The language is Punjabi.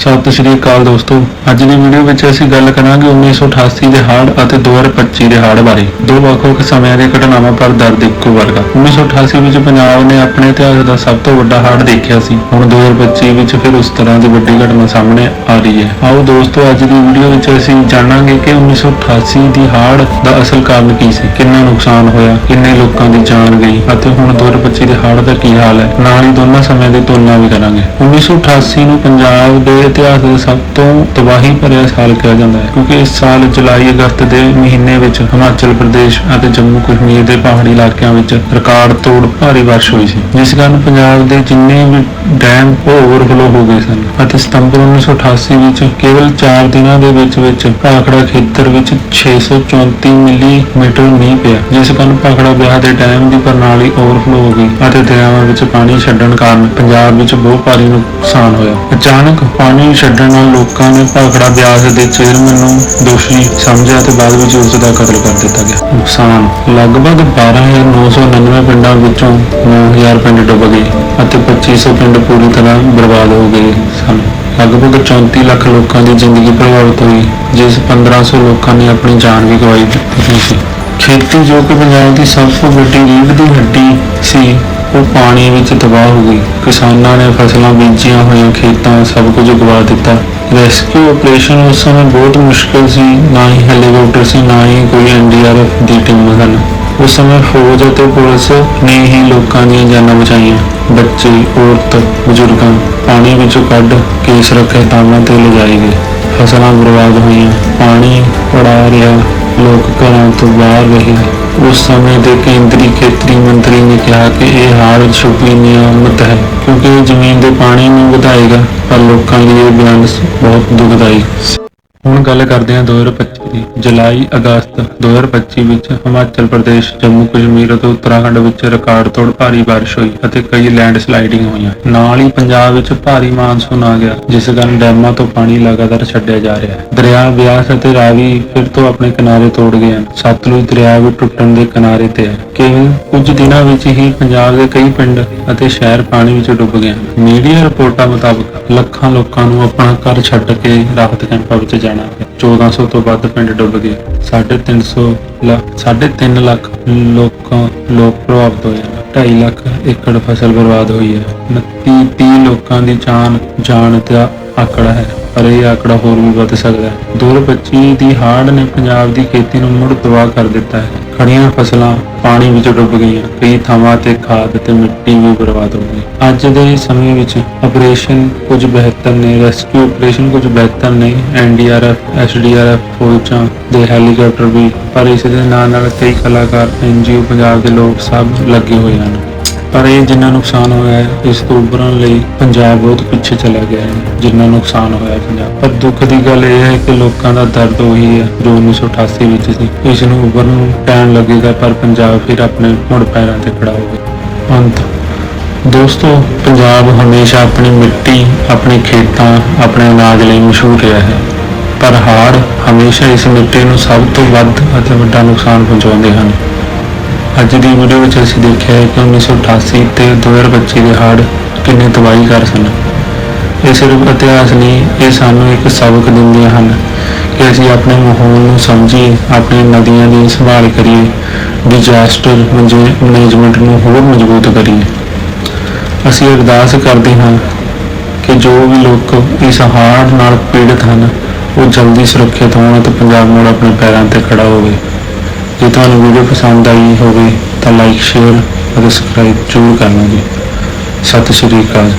ਸਤਿ ਸ਼੍ਰੀ ਅਕਾਲ ਦੋਸਤੋ। ਅੱਜ ਦੀ ਵੀਡੀਓ ਵਿੱਚ ਅਸੀਂ ਗੱਲ ਕਰਾਂਗੇ 1988 ਦੇ ਹੜ੍ਹ ਅਤੇ 2025 ਦੇ ਹੜ੍ਹ ਬਾਰੇ। ਦੋ ਵੱਖ-ਵੱਖ ਸਮਿਆਂ ਦੀਆਂ ਘਟਨਾਵਾਂ ਪਰ ਦਰਦ ਇੱਕੋ ਵਰਗਾ 1988 ਵਿੱਚ ਪੰਜਾਬ ਨੇ ਆਪਣੇ ਇਤਿਹਾਸ ਦਾ ਸਭ ਤੋਂ ਵੱਡਾ ਹੜ੍ਹ ਦੇਖਿਆ ਸੀ। ਹੁਣ 2025 ਵਿੱਚ ਫਿਰ ਉਸ ਤਰ੍ਹਾਂ ਦੀ ਵੱਡੀ ਘਟਨਾ ਸਾਹਮਣੇ ਆ ਰਹੀ ਹੈ। ਆਓ ਦੋਸਤੋ, ਅੱਜ ਦੀ ਵੀਡੀਓ ਵਿੱਚ ਅਸੀਂ ਜਾਣਾਂਗੇ ਕਿ 1988 ਦੀ ਹੜ੍ਹ ਦਾ ਅਸਲ ਕਾਰਨ ਕੀ ਸੀ। ਕਿੰਨਾ ਨੁਕਸਾਨ ਹੋਇਆ, ਕਿੰਨੇ ਲੋਕਾਂ ਦੀ ਜਾਨ ਗਈ ਅਤੇ ਹੁਣ 2025 ਦੇ ਹੜ੍ਹ ਦਾ ਕੀ ਹਾਲ ਹੈ। ਨਾਲ ਹੀ ਦੋਨਾਂ ਸਮਿਆਂ ਦੀ ਤੁਲਨਾ ਵੀ ਕਰਾਂਗੇ। 1988 ਨੂੰ ਪੰਜਾਬ ਦੇ ਇਤਿਹਾਸ ਦਾ ਸਭ ਤੋਂ ਤਬਾਹੀ ਭਰਿਆ ਸਾਲ ਕਿਹਾ ਜਾਂਦਾ ਹੈ, ਕਿਉਂਕਿ ਇਸ ਸਾਲ ਜੁਲਾਈ, ਅਗਸਤ ਦੇ ਮਹੀਨੇ ਵਿੱਚ ਹਿਮਾਚਲ ਪ੍ਰਦੇਸ਼ ਅਤੇ ਜੰਮੂ ਕਸ਼ਮੀਰ ਦੇ ਪਹਾੜੀ ਇਲਾਕਿਆਂ ਵਿੱਚ ਰਿਕਾਰਡ ਤੋੜ ਭਾਰੀ ਬਾਰਿਸ਼ ਹੋਈ ਸੀ, ਜਿਸ ਕਾਰਨ ਪੰਜਾਬ ਦੇ ਜਿੰਨੇ ਵੀ ਡੈਮ ਓਵਰਫਲੋ ਹੋ ਗਏ ਸਨ ਅਤੇ ਸਤੰਬਰ 1988 ਵਿੱਚ ਕੇਵਲ 4 ਦਿਨਾਂ ਦੇ ਵਿੱਚ ਵਿੱਚ ਭਾਖੜਾ ਖੇਤਰ ਵਿੱਚ 634 ਮਿਲੀਮੀਟਰ ਮੀਂਹ ਪਿਆ, ਜਿਸ ਕਾਰਨ ਭਾਖੜਾ ਵਿਆਹ ਦੇ ਡੈਮ ਦੀ ਪ੍ਰਣਾਲੀ ਓਵਰਫਲੋ ਹੋ ਗਈ ਅਤੇ ਦਰਿਆਵਾਂ ਵਿੱਚ ਪਾਣੀ ਛੱਡਣ ਕਾਰਨ ਪੰਜਾਬ ਵਿੱਚ ਬਹੁਤ ਭਾਰੀ ਨੁਕਸਾਨ ਹੋਇਆ। ਅਚਾਨਕ ਪਾਣੀ ਛੱਡਣ ਨਾਲ ਲੋਕਾਂ ਨੇ ਭਾਖੜਾ ਬਿਆਸ ਦੇ ਚੇਅਰਮੈਨ ਨੂੰ ਦੋਸ਼ੀ ਸਮਝਿਆ ਤੇ ਬਾਅਦ ਵਿੱਚ ਉਸ ਦਾ ਕਤਲ ਕਰ ਦਿੱਤਾ ਗਿਆ। ਨੁਕਸਾਨ, ਲਗਭਗ 12999 ਪਿੰਡਾਂ ਵਿੱਚੋਂ 9000 ਪਿੰਡ ਡੁੱਬ ਗਏ ਅਤੇ 2500 ਪਿੰਡ ਪੂਰੀ ਤਰ੍ਹਾਂ ਬਰਬਾਦ ਹੋ ਗਏ ਸਨ। ਲਗਭਗ 34 ਲੱਖ ਲੋਕਾਂ ਦੀ ਜ਼ਿੰਦਗੀ ਪ੍ਰਭਾਵਿਤ ਹੋਈ, ਜਿਸ 1500 ਲੋਕਾਂ ਨੇ ਆਪਣੀ ਜਾਨ ਵੀ ਗਵਾਈ ਦਿੱਤੀ ਸੀ। ਖੇਤੀ ਜੋ ਕਿ ਪੰਜਾਬ ਦੀ ਸਭ ਤੋਂ ਵੱਡੀ ਰੀੜ੍ਹ ਦੀ ਹੱਡੀ ਸੀ ਉਹ ਪਾਣੀ ਵਿੱਚ ਤਬਾਹ ਹੋ ਗਈ। ਕਿਸਾਨਾਂ ਨੇ ਫਸਲਾਂ ਬੀਜੀਆਂ ਹੋਈਆਂ, ਖੇਤਾਂ ਸਭ ਕੁਝ ਗਵਾ ਦਿੱਤਾ। ਰੈਸਕਿਊ ਆਪਰੇਸ਼ਨ ਉਸ ਸਮੇਂ ਬਹੁਤ ਮੁਸ਼ਕਲ ਸੀ। ਨਾ ਹੀ ਹੈਲੀਕਾਪਟਰ ਸੀ, ਨਾ ਹੀ ਕੋਈ ਐਨਡੀਆਰਐਫ ਦੀ ਟੀਮ ਹਨ ਉਸ ਸਮੇਂ ਫੌਜ ਅਤੇ ਪੁਲਿਸ ਨੇ ਹੀ ਲੋਕਾਂ ਦੀਆਂ ਜਾਨਾਂ ਬਚਾਈਆਂ। ਬੱਚੇ, ਔਰਤ, ਬਜ਼ੁਰਗਾਂ ਪਾਣੀ ਵਿੱਚੋਂ ਕੱਢ ਕੇ ਸੁਰੱਖਿਅਤ ਥਾਵਾਂ ਤੇ ਲਿਜਾਏ ਗਏ। ਫਸਲਾਂ ਬਰਬਾਦ ਹੋਈਆਂ। ਪਾਣੀ ਪੜਾ ਰਿਹਾ। ਲੋਕ ਘਰਾਂ ਤੋਂ ਬਾਹਰ ਰਹੇ। ਉਸ ਸਮੇਂ ਦੇ ਕੇਂਦਰੀ ਖੇਤਰੀ ਮੰਤਰੀ ਨੇ ਕਿਹਾ ਕਿ ਇਹ ਹਾਲ ਛੁਪੀ ਨਿਆਮਤ ਹੈ, ਕਿਉਂਕਿ ਇਹ ਜ਼ਮੀਨ ਦੇ ਪਾਣੀ ਨੂੰ ਵਧਾਏਗਾ, ਪਰ ਲੋਕਾਂ ਲਈ ਇਹ ਬਿਆਨ ਬਹੁਤ ਦੁਖਦਾਈ। ਹੁਣ ਗੱਲ ਕਰਦੇ ਹਾਂ 2025 ਦੀ, ਜੁਲਾਈ, ਅਗਸਤ 2025 ਵਿੱਚ ਹਿਮਾਚਲ ਪ੍ਰਦੇਸ਼, ਜੰਮੂ ਕਸ਼ਮੀਰ ਅਤੇ ਉੱਤਰਾਖੰਡ ਵਿੱਚ ਰਿਕਾਰਡ ਤੋੜ ਭਾਰੀ ਬਾਰਿਸ਼ ਹੋਈ ਅਤੇ ਕਈ ਲੈਂਡ ਸਲਾਈਡਿੰਗ ਹੋਈਆਂ। ਨਾਲ ਹੀ ਪੰਜਾਬ ਵਿੱਚ ਭਾਰੀ ਮਾਨਸੂਨ ਆ ਗਿਆ, ਜਿਸ ਕਾਰਨ ਡੈਮਾਂ ਤੋਂ ਪਾਣੀ ਲਗਾਤਾਰ ਛੱਡਿਆ ਜਾ ਰਿਹਾ ਹੈ। ਦਰਿਆ, ਬਿਆਸ ਅਤੇ ਰਾਵੀ ਫਿਰ ਤੋਂ ਆਪਣੇ ਕਿਨਾਰੇ ਤੋੜ ਗਏ ਹਨ। ਸਤਲੁਜ ਦਰਿਆ ਵੀ ਟੁੱਟਣ ਦੇ ਕਿਨਾਰੇ ਤੇ ਹੈ। ਕੇਵਲ ਕੁਝ ਦਿਨਾਂ ਵਿੱਚ ਹੀ ਪੰਜਾਬ ਦੇ ਕਈ ਪਿੰਡ ਅਤੇ ਸ਼ਹਿਰ ਪਾਣੀ ਵਿੱਚ ਡੁੱਬ ਗਏ ਹਨ। ਮੀਡੀਆ ਰਿਪੋਰਟਾਂ ਮੁਤਾਬਕ ਲੱਖਾਂ ਲੋਕਾਂ ਨੂੰ ਆਪਣਾ ਘਰ ਛੱਡ ਕੇ ਰਾਹਤ ਕੈਂਪਾਂ ਵਿੱਚ ਜਾਣਾ ਪਿਆ 1400 ਤੋਂ ਵੱਧ ਪਿੰਡ ਡੁੱਬ ਗਏ। 350 ਲੱਖ 3.5 ਲੱਖ ਲੋਕਾਂ, ਲੋਕ ਪ੍ਰਭਾਵਿਤ ਹੋਏ ਹਨ। 2.5 ਲੱਖ ਏਕੜ ਫਸਲ ਬਰਬਾਦ ਹੋਈ ਹੈ। 29 30 ਲੋਕਾਂ ਦੀ ਜਾਨ ਜਾਣ ਦਾ ਆਕੜਾ ਹੈ। ਪਰ ਇਹ ਆંકੜਾ ਹੋਰ ਵੀ ਵੱਧ ਸਕਦਾ ਹੈ? 2025 ਦੀ ਹਾੜ ਨੇ ਪੰਜਾਬ ਦੀ ਖੇਤੀ ਨੂੰ ਮੁੜ ਤਬਾਹ ਕਰ ਦਿੱਤਾ ਹੈ। ਖੜੀਆਂ ਫਸਲਾਂ ਪਾਣੀ ਵਿੱਚ ਡੁੱਬ ਗਈਆਂ। ਕਈ ਥਾਵਾਂ ਤੇ ਖਾਦ ਤੇ ਮਿੱਟੀ ਵੀ ਬਰਬਾਦ ਹੋ ਗਈ। ਅੱਜ ਦੇ ਸਮੇਂ ਵਿੱਚ ਆਪਰੇਸ਼ਨ ਕੁਝ ਬਿਹਤਰ ਨੇ ਰੈਸਕਿਊ ਆਪਰੇਸ਼ਨ ਕੁਝ ਬਿਹਤਰ ਨੇ ਐਨਡੀਆਰਐਫ ਐਸਡੀਆਰਐਫ ਫੌਜਾਂ ਦੇ ਹੈਲੀਕਾਪਟਰ ਵੀ। ਪਰ ਇਸ ਦੇ ਨਾਲ ਨਾਲ ਕਈ ਕਲਾਕਾਰ ਐਨਜੀਓ ਪੰਜਾਬ ਦੇ ਲੋਕ ਸਭ ਲੱਗੇ ਹੋਏ ਹਨ। ਪਰ ਇਹ ਜਿੰਨਾ ਨੁਕਸਾਨ ਹੋਇਆ ਹੈ, ਇਸ ਤੋਂ ਉੱਭਰਨ ਲਈ ਪੰਜਾਬ ਬਹੁਤ ਪਿੱਛੇ ਚਲਾ ਗਿਆ ਹੈ, ਜਿੰਨਾ ਨੁਕਸਾਨ ਹੋਇਆ ਪੰਜਾਬ। ਪਰ ਦੁੱਖ ਦੀ ਗੱਲ ਇਹ ਹੈ ਕਿ ਲੋਕਾਂ ਦਾ ਦਰਦ ਉਹੀ ਹੈ ਜੋ 1988 ਵਿੱਚ ਸੀ। ਇਸ ਨੂੰ ਉੱਭਰਨ ਨੂੰ ਟਾਈਮ ਲੱਗੇਗਾ, ਪਰ ਪੰਜਾਬ ਫਿਰ ਆਪਣੇ ਮੁੜ ਪੈਰਾਂ ਤੇ ਖੜਾ ਹੋਵੇਗਾ ਅੰਤ। ਦੋਸਤੋ, ਪੰਜਾਬ ਹਮੇਸ਼ਾ ਆਪਣੀ ਮਿੱਟੀ, ਆਪਣੇ ਖੇਤਾਂ, ਆਪਣੇ ਅਨਾਜ ਲਈ ਮਸ਼ਹੂਰ ਰਿਹਾ ਹੈ। ਪਰ ਹਾੜ ਹਮੇਸ਼ਾ ਇਸ ਮਿੱਟੀ ਨੂੰ ਸਭ ਤੋਂ ਵੱਧ ਅਤੇ ਵੱਡਾ ਨੁਕਸਾਨ ਪਹੁੰਚਾਉਂਦੇ ਹਨ। ਅੱਜ ਦੀ ਵੀਡੀਓ ਵਿੱਚ ਅਸੀਂ ਦੇਖਿਆ ਹੈ ਕਿ 1988 ਤੇ 2025 ਦੇ ਹੜ੍ਹ ਕਿੰਨੇ ਤਬਾਹੀ ਕਰ ਸਨ। ਇਹ ਸਿਰਫ ਇਤਿਹਾਸ ਨਹੀਂ ਇਹ ਸਾਨੂੰ ਇੱਕ ਸਬਕ ਦਿੰਦੀਆਂ ਹਨ ਕਿ ਅਸੀਂ ਆਪਣੇ ਮਾਹੌਲ ਨੂੰ ਸਮਝੀਏ, ਆਪਣੀ ਨਦੀਆਂ ਦੀ ਸੰਭਾਲ ਕਰੀਏ ਡਿਜ਼ਾਸਟਰ ਮੈਨੇਜਮੈਂਟ ਨੂੰ ਹੋਰ ਮਜ਼ਬੂਤ ਕਰੀਏ। ਅਸੀਂ ਅਰਦਾਸ ਕਰਦੇ ਹਾਂ ਕਿ ਜੋ ਵੀ ਲੋਕ ਇਸ ਹੜ੍ਹ ਨਾਲ ਪੀੜਤ ਹਨ, ਉਹ ਜਲਦੀ ਸੁਰੱਖਿਅਤ ਹੋਣ ਅਤੇ ਪੰਜਾਬ ਮੁੜ ਆਪਣੇ ਪੈਰਾਂ ਤੇ ਖੜਾ ਹੋਵੇ। ਜੇ ਤੁਹਾਨੂੰ ਵੀਡੀਓ ਪਸੰਦ ਆਈ ਹੋਵੇ ਤਾਂ ਲਾਈਕ ਸ਼ੇਅਰ ਅਤੇ ਸਬਸਕ੍ਰਾਈਬ ਜ਼ਰੂਰ ਕਰਨਾ ਜੀ। ਸਤਿ ਸ਼੍ਰੀ ਅਕਾਲ